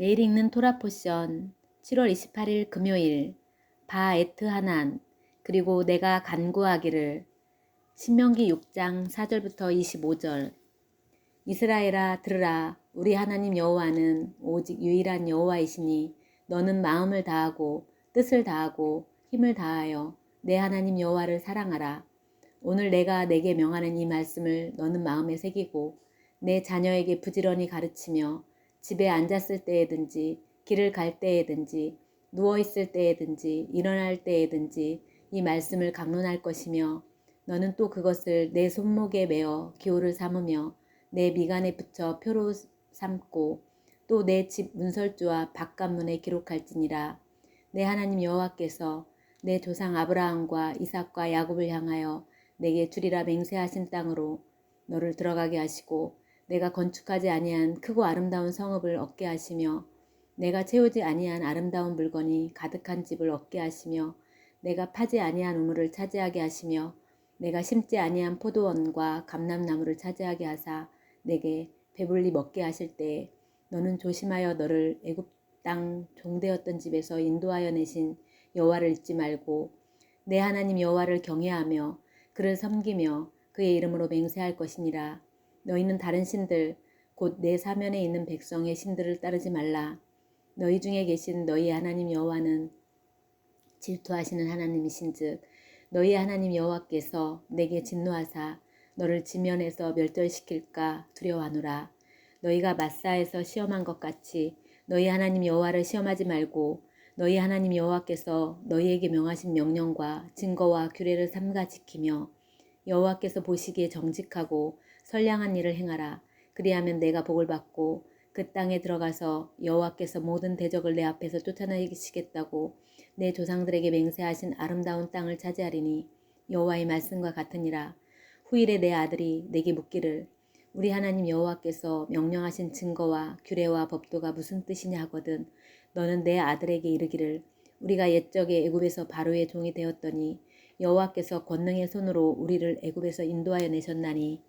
매일 읽는 토라 포션 7월 28일 금요일 바 에트 하난 그리고 내가 간구하기를 신명기 6장 4절부터 25절. 이스라엘아 들으라. 우리 하나님 여호와는 오직 유일한 여호와이시니 너는 마음을 다하고 뜻을 다하고 힘을 다하여 내 하나님 여호와를 사랑하라. 오늘 내가 내게 명하는 이 말씀을 너는 마음에 새기고 내 자녀에게 부지런히 가르치며 집에 앉았을 때에든지 길을 갈 때에든지 누워 있을 때에든지 일어날 때에든지 이 말씀을 강론할 것이며 너는 또 그것을 내 손목에 메어 기호를 삼으며 내 미간에 붙여 표로 삼고 또 내 집 문설주와 바깥문에 기록할지니라. 내 하나님 여호와께서 내 조상 아브라함과 이삭과 야곱을 향하여 내게 주리라 맹세하신 땅으로 너를 들어가게 하시고 내가 건축하지 아니한 크고 아름다운 성읍을 얻게 하시며 내가 채우지 아니한 아름다운 물건이 가득한 집을 얻게 하시며 내가 파지 아니한 우물을 차지하게 하시며 내가 심지 아니한 포도원과 감람나무를 차지하게 하사 내게 배불리 먹게 하실 때에 너는 조심하여 너를 애굽 땅 종되었던 집에서 인도하여 내신 여호와를 잊지 말고 내 하나님 여호와를 경외하며 그를 섬기며 그의 이름으로 맹세할 것이니라 너희는 다른 신들 곧 내 사면에 있는 백성의 신들을 따르지 말라. 너희 중에 계신 너희 하나님 여호와는 질투하시는 하나님이신즉 너희 하나님 여호와께서 내게 진노하사 너를 지면에서 멸절시킬까 두려워하노라. 너희가 마사에서 시험한 것 같이 너희 하나님 여호와를 시험하지 말고 너희 하나님 여호와께서 너희에게 명하신 명령과 증거와 규례를 삼가 지키며 여호와께서 보시기에 정직하고 선량한 일을 행하라. 그리하면 내가 복을 받고 그 땅에 들어가서 여호와께서 모든 대적을 내 앞에서 쫓아내시겠다고 내 조상들에게 맹세하신 아름다운 땅을 차지하리니 여호와의 말씀과 같으니라. 후일에 내 아들이 내게 묻기를 우리 하나님 여호와께서 명령하신 증거와 규례와 법도가 무슨 뜻이냐 하거든 너는 내 아들에게 이르기를 우리가 옛적에 애굽에서 바로의 종이 되었더니 여호와께서 권능의 손으로 우리를 애굽에서 인도하여 내셨나니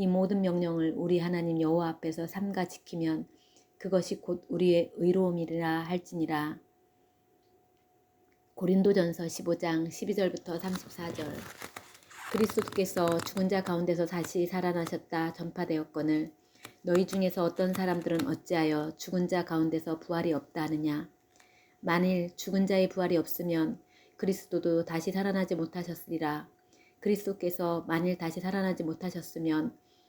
이 모든 명령을 우리 하나님 여호와 앞에서 삼가 지키면 그것이 곧 우리의 의로움이라 할지니라. 고린도전서 15장 12절부터 34절. 그리스도께서 죽은 자 가운데서 다시 살아나셨다 전파되었거늘 너희 중에서 어떤 사람들은 어찌하여 죽은 자 가운데서 부활이 없다 하느냐? 만일 죽은 자의 부활이 없으면 그리스도도 다시 살아나지 못하셨으리라. 그리스도께서 만일 다시 살아나지 못하셨으면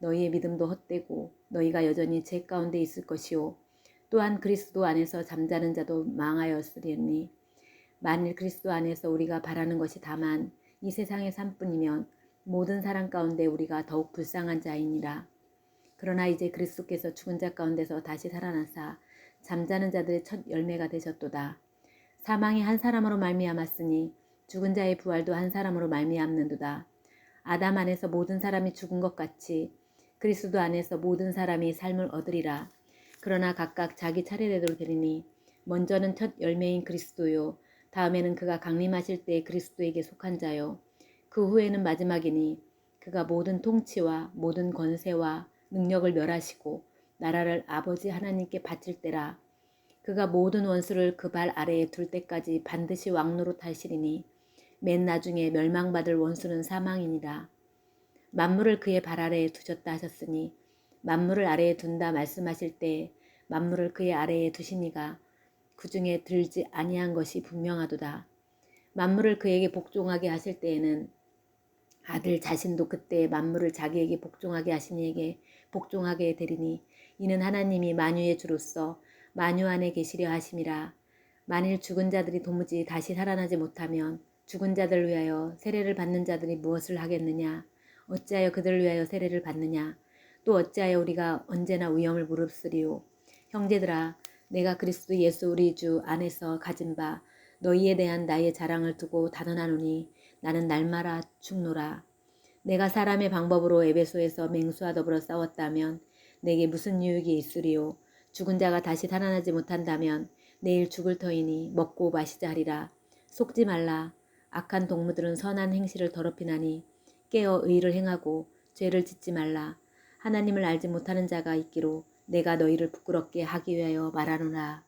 너희의 믿음도 헛되고 너희가 여전히 죄 가운데 있을 것이요. 또한 그리스도 안에서 잠자는 자도 망하였으리니 만일 그리스도 안에서 우리가 바라는 것이 다만 이 세상의 삶뿐이면 모든 사람 가운데 우리가 더욱 불쌍한 자이니라. 그러나 이제 그리스도께서 죽은 자 가운데서 다시 살아나사 잠자는 자들의 첫 열매가 되셨도다. 사망이 한 사람으로 말미암았으니 죽은 자의 부활도 한 사람으로 말미암는도다. 아담 안에서 모든 사람이 죽은 것 같이 그리스도 안에서 모든 사람이 삶을 얻으리라. 그러나 각각 자기 차례대로 되리니 먼저는 첫 열매인 그리스도요. 다음에는 그가 강림하실 때 그리스도에게 속한 자요. 그 후에는 마지막이니 그가 모든 통치와 모든 권세와 능력을 멸하시고 나라를 아버지 하나님께 바칠 때라. 그가 모든 원수를 그 발 아래에 둘 때까지 반드시 왕노로 타시리니 맨 나중에 멸망받을 원수는 사망이니라 만물을 그의 발 아래에 두셨다 하셨으니 만물을 아래에 둔다 말씀하실 때 만물을 그의 아래에 두시니가 그 중에 들지 아니한 것이 분명하도다. 만물을 그에게 복종하게 하실 때에는 아들 자신도 그때 만물을 자기에게 복종하게 하신 이에게 복종하게 되리니 이는 하나님이 만유의 주로서 만유 안에 계시려 하심이라 만일 죽은 자들이 도무지 다시 살아나지 못하면 죽은 자들을 위하여 세례를 받는 자들이 무엇을 하겠느냐 어찌하여 그들을 위하여 세례를 받느냐? 또 어찌하여 우리가 언제나 위험을 무릅쓰리요 형제들아 내가 그리스도 예수 우리 주 안에서 가진 바 너희에 대한 나의 자랑을 두고 단언하노니 나는 날마다 죽노라. 내가 사람의 방법으로 에베소에서 맹수와 더불어 싸웠다면 내게 무슨 유익이 있으리요 죽은 자가 다시 살아나지 못한다면 내일 죽을 터이니 먹고 마시자 하리라. 속지 말라. 악한 동무들은 선한 행실을 더럽히나니 깨어 의를 행하고 죄를 짓지 말라. 하나님을 알지 못하는 자가 있기로 내가 너희를 부끄럽게 하기 위하여 말하노라